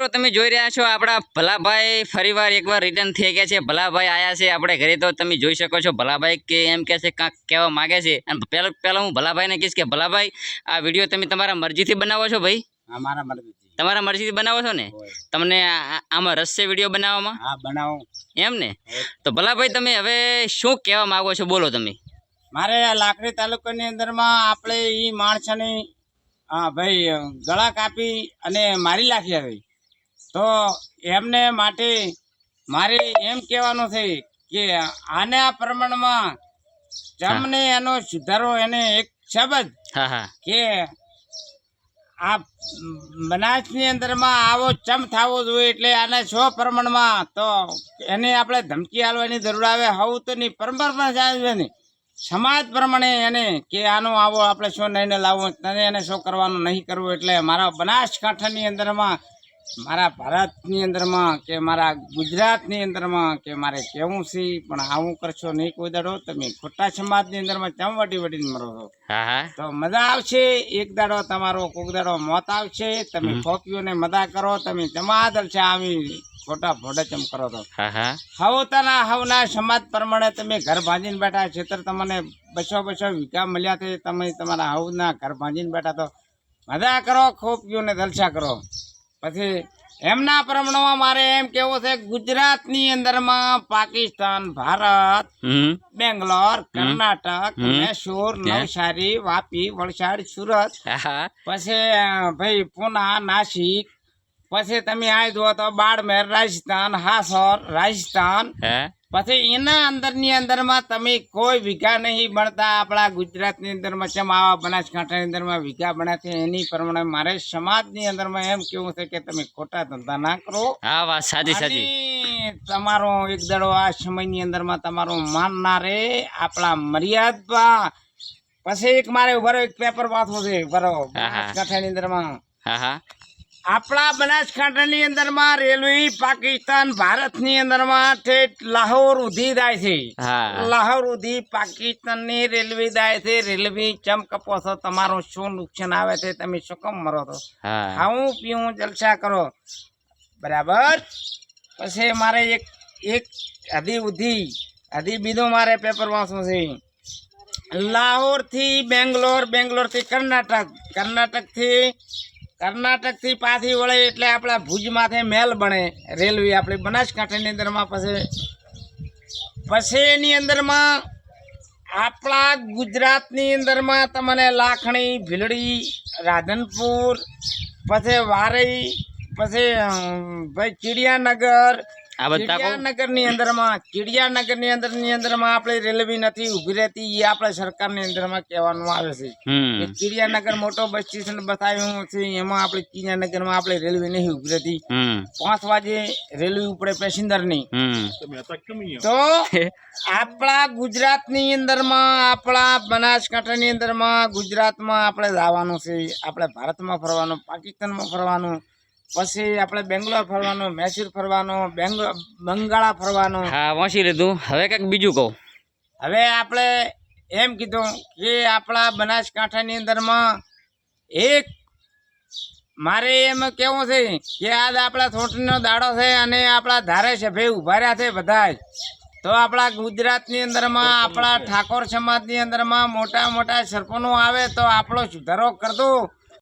મિત્રો તમે જોઈ રહ્યા છો આપણા ભલાભાઈ ફરીવાર એકવાર રિટર્ન થઈ ગયા છે. ભલાભાઈ આયા છે આપણે ઘરે તો તમે જોઈ શકો છો. ભલાભાઈ કે એમ કે છે કાંક કહેવા માગે છે. અને પહેલાં પહેલાં હું ભલાભાઈને કહીશ કે ભલાભાઈ આ વીડિયો તમે તમારા મરજીથી બનાવો છો ભાઈ? અમારા મરજીથી. તમારા મરજીથી બનાવો છો ને? તમને આમાં રસ છે વીડિયો બનાવવામાં? હા બનાવો. એમ ને? તો ભલાભાઈ તમે હવે શું કહેવા માગો છો? બોલો તમે. મારે આ લાકડી તાલુકાની અંદરમાં આપણે એ માણસની હા ભાઈ ગળા કાપી અને મારી લાખી છે. તો એમને માટે મારે એમ કહેવાનું છે કે આને આ પ્રમાણમાં તમને એનો સુધારો એને એક શબ્દ કે આ બનાસની અંદરમાં આવો ચમ થવો જોઈએ એટલે આને સો પ્રમાણમાં તો એને આપણે ધમકી આલવાની જરૂર આવે. હવું તો નહીં પરંપરા ચાલે નહીં સમાજ પ્રમાણે એને કે આનો આવો આપણે શું નહીં લાવવો તને એને શું કરવાનું નહીં કરવું એટલે મારા બનાસકાંઠાની અંદરમાં મારા ભારતની અંદરમાં કે મારા ગુજરાતની અંદરમાં કે મારે કેવું છે પણ આવું કરશો નહીં કોઈ દાડો. તમે ખોટા સમાજની અંદરમાં ચમ વટી વટીને મરો છો? તો મજા આવશે એક દાડો તમારો કોક દાડો મોત આવશે. તમે ખોપીઓને મજા કરો તમે જમાદલ છે આવી ખોટા ભોડચમ કરો તો હવતાના હવના સમાજ પ્રમાણે તમે ઘર ભાંજીને બેઠા ક્ષેત્ર તમને બસો બસો વીઘા મળ્યા છે તમે તમારા હવના ઘર ભાંજીને બેઠા તો મજા કરો ખોપીઓને જલસા કરો. પછી એમના પ્રમાણમાં મારે એમ કેવું છે ગુજરાતની અંદરમાં પાકિસ્તાન ભારત બેંગ્લોર કર્ણાટક. મૈસૂર નવસારી વાપી વલસાડ સુરત. પછી ભાઈ પુના નાસિક. પછી તમે આ જુઓ તો બાડમેર રાજસ્થાન હાસોર રાજસ્થાન પછી એના અંદરની અંદરમાં તમે કોઈ વિઘા નહીં બનતા. આપણા ગુજરાતની અંદરમાં જેમ આવા બનાસકાંઠાની અંદરમાં વિઘા બન્યા છે? એની પ્રમાણે મારે સમાજની અંદરમાં એમ કેવું છે કે તમે ખોટા ધંધા ના કરો. હા વાત સાચી સાચી. તમારો એક દડો આ સમયની અંદરમાં તમારું માન ના રહે. આપણા મર્યાદા. પછી એક મારે ઉભરો એક પેપર વાંચવું છે. ઉભરો. બનાસકાંઠાની અંદરમાં. હા હા. આપણા બનાસકાંઠાની અંદરમાં રેલવે પાકિસ્તાન ભારતની અંદરમાં ઠેઠ લાહોર ઉધી જાય છે. લાહોર ઉધી પાકિસ્તાનની રેલવે જાય છે. રેલવે ચમ કપો છો તમારું શું નુકસાન આવે છે તમે શું કેમ મરો છો? ખાવું પીવું જલસા કરો. બરાબર? પછી મારે એક એક હદી ઉધી હદી બીજું મારે પેપર વાંચવું છે. લાહોરથી બેંગ્લોર બેંગ્લોરથી કર્ણાટક. કર્ણાટકથી કર્ણાટકથી પાછી વળે એટલે આપણા ભુજમાંથી મેલ બને રેલવે આપણી બનાસકાંઠાની અંદરમાં પછી. પછી એની અંદરમાં આપણા ગુજરાતની અંદરમાં તમને લાખણી, ભીલડી, રાધનપુર, પછી વારઈ, પછી ભાઈ ચિડિયાનગર આ બધા કહો અંદરમાં ચિડિયાનગરની અંદરની અંદરમાં આપણે રેલવે નથી ઊભી રહેતી એ આપણે સરકારની અંદરમાં કહેવાનું આવે છે. ચિડિયાનગર મોટો બસ સ્ટેશન બતાવ્યું છે એમાં આપણે ચિડિયાનગરમાં આપણે રેલવે નહીં ઊભી રહેતી. પાંચ વાગે રેલવે ઉપડે પેસેન્જરની. હમ. તો આપણા ગુજરાતની અંદરમાં આપણા બનાસકાંઠાની અંદરમાં ગુજરાતમાં આપણે જવાનું છે આપણે ભારતમાં ફરવાનું પાકિસ્તાનમાં ફરવાનું. પછી આપણે બેંગ્લોર ફરવાનું મૈસૂર ફરવાનું બંગાળા ફરવાનું. હા વાંચી લીધું. હવે કંઈક બીજું કહું. હવે આપણે એમ કીધું કે આપણા બનાસકાંઠાની અંદરમાં એક મારે એમ કેવું છે કે આજ આપણા થોટનો દાડો છે અને આપણા ધારાસભ્ય ઊભા રહ્યા છે બધા જ. તો આપણા ગુજરાતની અંદરમાં આપણા ઠાકોર સમાજની અંદરમાં મોટા મોટા સરપંચો આવે તો આપણો સુધારો કરતો